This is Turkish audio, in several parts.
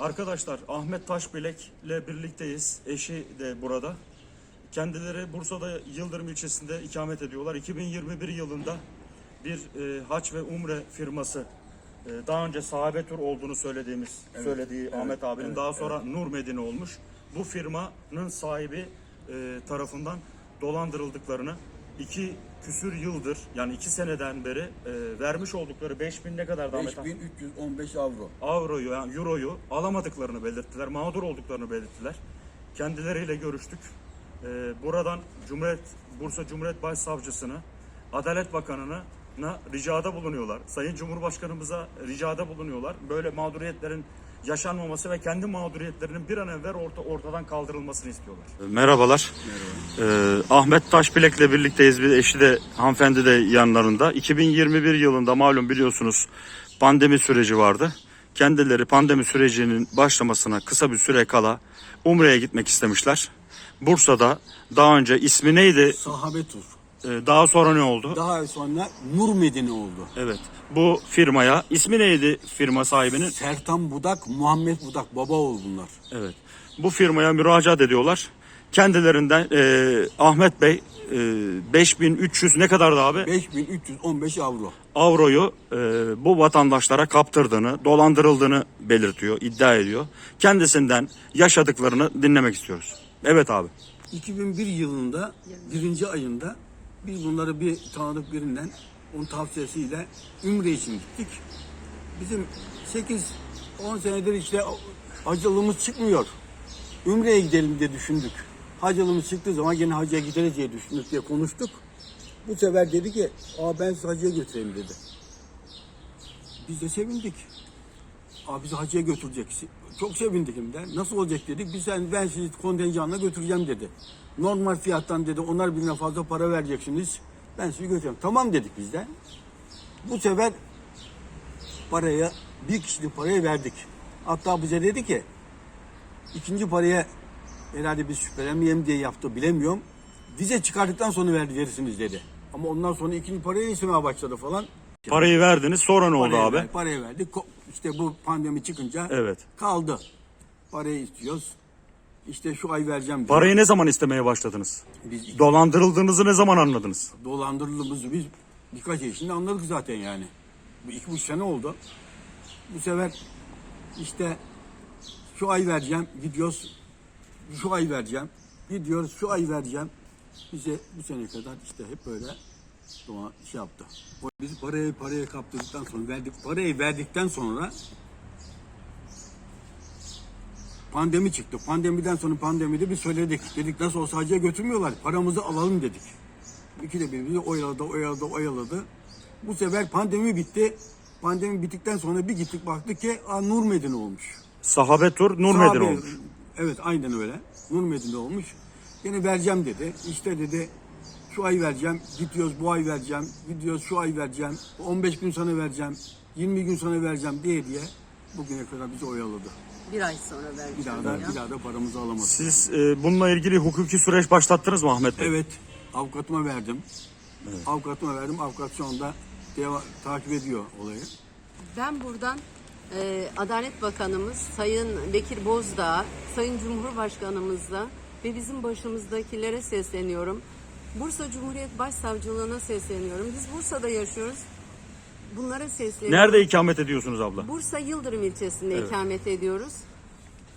Arkadaşlar Ahmet Taşbilek ile birlikteyiz. Eşi de burada. Kendileri Bursa'da Yıldırım ilçesinde ikamet ediyorlar. 2021 yılında bir e, haç ve umre firması e, daha önce sahabe tur olduğunu söylediğimiz söylediği Ahmet abinin daha sonra Nur Medine olmuş. Bu firmanın sahibi e, tarafından dolandırıldıklarını iki küsür yıldır yani iki seneden beri e, vermiş oldukları 5000 ne kadar Ahmet abi? 5315 avro. avroyu yani euroyu alamadıklarını belirttiler. Mağdur olduklarını belirttiler. Kendileriyle görüştük. Ee, buradan Cumhuriyet Bursa Cumhuriyet Başsavcısını, Adalet Bakanı'na ricada bulunuyorlar. Sayın Cumhurbaşkanımıza ricada bulunuyorlar. Böyle mağduriyetlerin yaşanmaması ve kendi mağduriyetlerinin bir an evvel orta, ortadan kaldırılmasını istiyorlar. Merhabalar. Ee, Ahmet Taşbilek'le birlikteyiz. Bir eşi de hanımefendi de yanlarında. 2021 yılında malum biliyorsunuz pandemi süreci vardı. Kendileri pandemi sürecinin başlamasına kısa bir süre kala Umre'ye gitmek istemişler. Bursa'da daha önce ismi neydi? Sahabe tur. Ee, daha sonra ne oldu? Daha sonra Nur Medine oldu. Evet. Bu firmaya ismi neydi firma sahibinin? Sertan Budak, Muhammed Budak baba oğul bunlar. Evet. Bu firmaya müracaat ediyorlar. Kendilerinden e, Ahmet Bey e, 5300 ne kadardı abi? 5315 avro. Avroyu e, bu vatandaşlara kaptırdığını, dolandırıldığını belirtiyor, iddia ediyor. Kendisinden yaşadıklarını dinlemek istiyoruz. Evet abi. 2001 yılında birinci ayında biz bunları bir tanıdık birinden onun tavsiyesiyle Ümre için gittik. Bizim 8-10 senedir işte hacılığımız çıkmıyor. Ümre'ye gidelim diye düşündük. Hacılığımız çıktığı zaman gene hacıya gideriz diye düşündük diye konuştuk. Bu sefer dedi ki Aa ben sizi hacıya götüreyim dedi. Biz de sevindik. Abi bizi hacıya götürecek. Çok sevindik hem de. Nasıl olacak dedik. Biz sen ben sizi kontenjanla götüreceğim dedi. Normal fiyattan dedi. Onlar birine fazla para vereceksiniz. Ben sizi götüreceğim. Tamam dedik biz de. Bu sefer paraya bir kişilik parayı verdik. Hatta bize dedi ki ikinci paraya herhalde biz şüphelenmeyelim diye yaptı bilemiyorum. Vize çıkarttıktan sonra verdi verirsiniz dedi. Ama ondan sonra ikinci parayı istemeye başladı falan. Parayı verdiniz sonra ne oldu Parayı abi? parayı verdik. İşte bu pandemi çıkınca Evet. kaldı. Parayı istiyoruz. İşte şu ay vereceğim. diyor. Parayı ne zaman istemeye başladınız? Biz Dolandırıldığınızı ne zaman anladınız? dolandırıldığımızı biz birkaç ay içinde anladık zaten yani. Bu iki buçuk sene oldu. Bu sefer işte şu ay vereceğim gidiyoruz. Şu ay vereceğim. Gidiyoruz şu ay vereceğim. Bize bu sene kadar işte hep böyle doğa şey yaptı. Biz parayı parayı kaptırdıktan sonra verdik parayı verdikten sonra pandemi çıktı. Pandemiden sonra pandemide bir söyledik. Dedik nasıl olsa hacıya götürmüyorlar. Paramızı alalım dedik. İki de birbirimizi oyaladı, oyaladı, oyaladı. Bu sefer pandemi bitti. Pandemi bittikten sonra bir gittik baktık ki aa, Nur Medine olmuş. Sahabe tur Nur Sahabe- Medine olmuş. Evet aynen öyle. Nur Medine olmuş. Yine vereceğim dedi. İşte dedi şu ay vereceğim. Gidiyoruz bu ay vereceğim. Gidiyoruz şu ay vereceğim. 15 gün sonra vereceğim. 20 gün sonra vereceğim diye diye bugüne kadar bizi oyaladı. Bir ay sonra Bir vereceğim daha da ya. bir daha da paramızı alamadık. Siz e, bununla ilgili hukuki süreç başlattınız mı Ahmet Bey? Evet. Avukatıma verdim. Avukatıma verdim. Avukat şu anda deva, takip ediyor olayı. Ben buradan e, Adalet Bakanımız Sayın Bekir Bozdağ, Sayın Cumhurbaşkanımızla ve bizim başımızdakilere sesleniyorum. Bursa Cumhuriyet Başsavcılığına sesleniyorum. Biz Bursa'da yaşıyoruz. Bunlara sesleniyorum. Nerede ikamet ediyorsunuz abla? Bursa Yıldırım ilçesinde ikamet ediyoruz.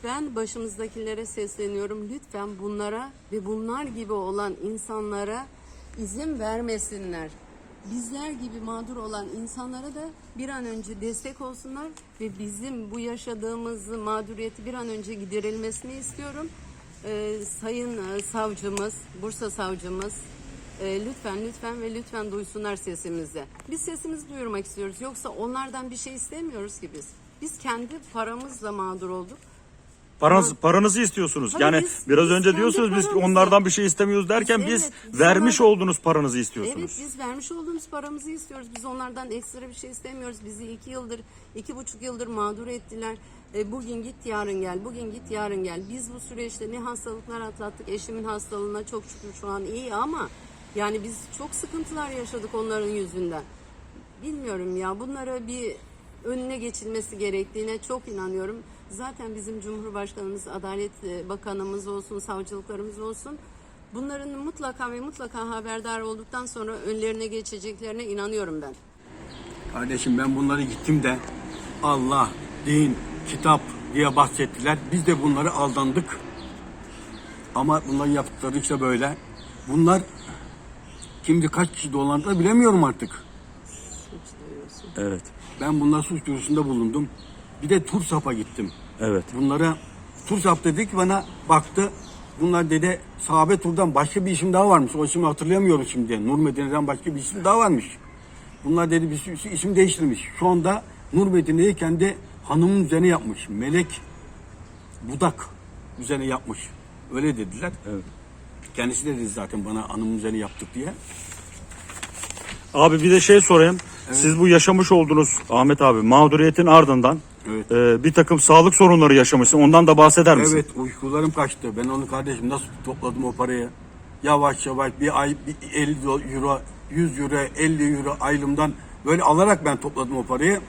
Ben başımızdakilere sesleniyorum. Lütfen bunlara ve bunlar gibi olan insanlara izin vermesinler. Bizler gibi mağdur olan insanlara da bir an önce destek olsunlar ve bizim bu yaşadığımız mağduriyeti bir an önce giderilmesini istiyorum. Ee, sayın e, savcımız, Bursa savcımız e, lütfen lütfen ve lütfen duysunlar sesimizi. Biz sesimizi duyurmak istiyoruz. Yoksa onlardan bir şey istemiyoruz ki biz. Biz kendi paramızla mağdur olduk. Paranız, paranızı istiyorsunuz. Yani biz- biraz biz önce kendi diyorsunuz biz onlardan bir şey istemiyoruz derken Biz- biz evet, biz vermiş onlardan- olduğunuz paranızı Evet istiyorsunuz. biz vermiş olduğumuz paramızı istiyoruz. Biz onlardan ekstra bir şey istemiyoruz. Bizi iki yıldır, iki buçuk yıldır mağdur ettiler. E, bugün git yarın gel, bugün git yarın gel. Biz bu süreçte ne hastalıklar atlattık. Eşimin hastalığına çok şükür şu an iyi ama yani biz çok sıkıntılar yaşadık onların yüzünden. Bilmiyorum ya bunlara bir önüne geçilmesi gerektiğine çok inanıyorum. Zaten bizim Cumhurbaşkanımız, Adalet e, Bakanımız olsun, savcılıklarımız olsun bunların mutlaka ve mutlaka haberdar olduktan sonra önlerine geçeceklerine inanıyorum ben. Kardeşim ben bunları gittim de Allah, din, kitap diye bahsettiler. Biz de bunları aldandık. Ama bunların yaptıkları işte böyle. Bunlar kimdi kaç kişi dolandı bilemiyorum artık. Evet. Ben bunlar suç duyurusunda bulundum. Bir de TURSAP'a gittim. Evet. Bunlara TURSAP dedik bana baktı. Bunlar dedi sahabe turdan başka bir isim daha varmış. O ismi hatırlayamıyorum şimdi. Nur Medine'den başka bir isim daha varmış. Bunlar dedi bir isim değiştirmiş. Şu anda Nur Medine'yi kendi hanımın üzerine yapmış. Melek Budak üzerine yapmış. Öyle dediler. Evet. Kendisi de dedi zaten bana hanımın üzerine yaptık diye. Abi bir de şey sorayım. Siz bu yaşamış olduğunuz Ahmet abi mağduriyetin ardından Evet. e, bir takım sağlık sorunları yaşamışsın. Ondan da bahseder misin? Evet uykularım kaçtı. Ben onu kardeşim nasıl topladım o parayı? Yavaş yavaş bir ay bir 50 euro, 100 euro, 50 euro aylımdan böyle alarak ben topladım o parayı.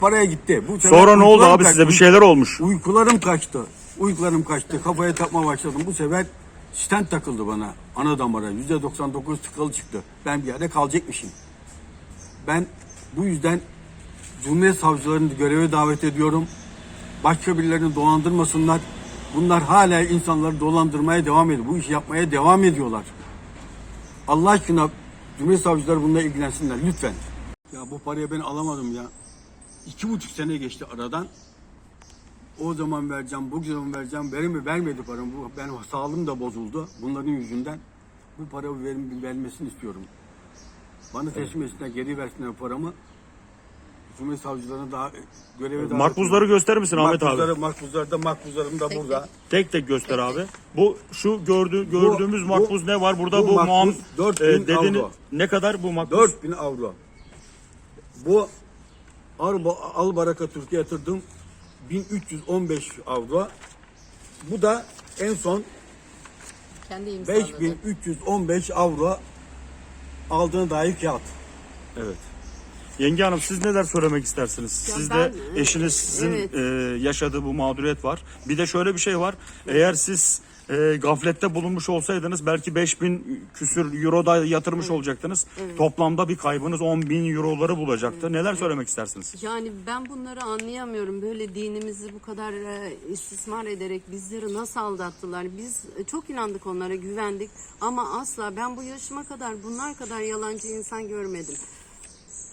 Paraya gitti. Bu sefer Sonra ne oldu uykularım abi kaçtı. size bir şeyler olmuş. Uykularım kaçtı. Uykularım kaçtı. Kafaya takma başladım. Bu sefer stent takıldı bana. Ana damara. %99 tıkalı çıktı. Ben bir yerde kalacakmışım. Ben bu yüzden Cumhuriyet savcılarını göreve davet ediyorum. Başka birilerini dolandırmasınlar. Bunlar hala insanları dolandırmaya devam ediyor. Bu işi yapmaya devam ediyorlar. Allah aşkına Cumhuriyet savcıları bununla ilgilensinler lütfen. Ya bu parayı ben alamadım ya. İki buçuk sene geçti aradan. O zaman vereceğim, bu zaman vereceğim. Verimi vermedi paramı. Bu, ben sağlığım da bozuldu bunların yüzünden. Bu para verim, vermesini istiyorum. Bana teslim etsinler, geri versinler paramı. Cumhuriyet savcılarına daha göreve davet Makbuzları gösterir misin Ahmet abi? Makbuzları, makbuzları da makbuzlarım da burada. Tek tek göster abi. Bu şu gördü, gördüğümüz bu- makbuz ne var? Burada bu bu, makbuz muam 4000 e, dediğini- avro. ne kadar bu makbuz? 4000 avro. Bu Arba, Albaraka Türkiye yatırdım 1315 avro. Bu da en son Kendi imzaladı. 5315 avro aldığına dair kağıt. Evet. Yenge Hanım siz neler söylemek istersiniz? Ya ben, eşiniz sizin evet. e, yaşadığı bu mağduriyet var. Bir de şöyle bir şey var. Eğer siz e, gaflette bulunmuş olsaydınız belki 5000 küsür euro da yatırmış olacaktınız. Toplamda bir kaybınız 10 bin euroları bulacaktı. Neler söylemek istersiniz? Yani ben bunları anlayamıyorum. Böyle dinimizi bu kadar e, istismar ederek bizleri nasıl aldattılar? Biz e, çok inandık onlara, güvendik. Ama asla ben bu yaşıma kadar bunlar kadar yalancı insan görmedim.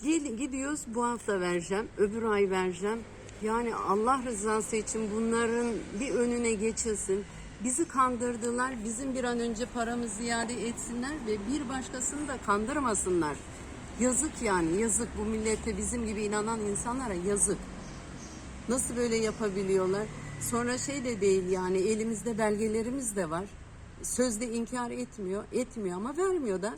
Gel- Gidiyoruz bu hafta vereceğim, öbür ay vereceğim. Yani Allah rızası için bunların bir önüne geçilsin. Bizi kandırdılar, bizim bir an önce paramızı iade etsinler ve bir başkasını da kandırmasınlar. Yazık yani, yazık bu millete bizim gibi inanan insanlara yazık. Nasıl böyle yapabiliyorlar? Sonra şey de değil yani elimizde belgelerimiz de var. Sözde inkar etmiyor, etmiyor ama vermiyor da.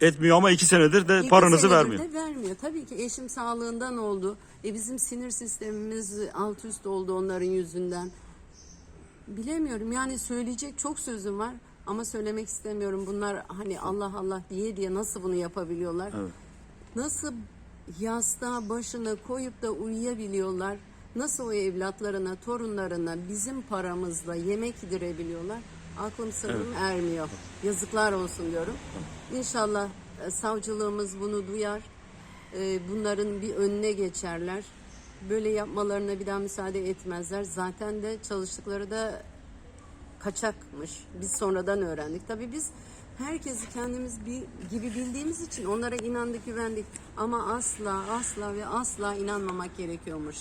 Etmiyor ama iki senedir de İki paranızı senedir vermiyor. de vermiyor. Tabii ki eşim sağlığından oldu. E bizim sinir sistemimiz alt üst oldu onların yüzünden. Bilemiyorum yani söyleyecek çok sözüm var ama söylemek istemiyorum. Bunlar hani Allah Allah diye diye nasıl bunu yapabiliyorlar? Nasıl yastığa başını koyup da uyuyabiliyorlar? Nasıl o evlatlarına, torunlarına bizim paramızla yemek yedirebiliyorlar? Aklım sırrım ermiyor. Yazıklar olsun diyorum. İnşallah e, savcılığımız bunu duyar. E, Bunların bir önüne geçerler. Böyle yapmalarına bir daha müsaade etmezler. Zaten de çalıştıkları da kaçakmış. Biz sonradan öğrendik. Tabii biz herkesi kendimiz bir, gibi bildiğimiz için onlara inandık, güvendik. Ama asla, asla ve asla inanmamak gerekiyormuş.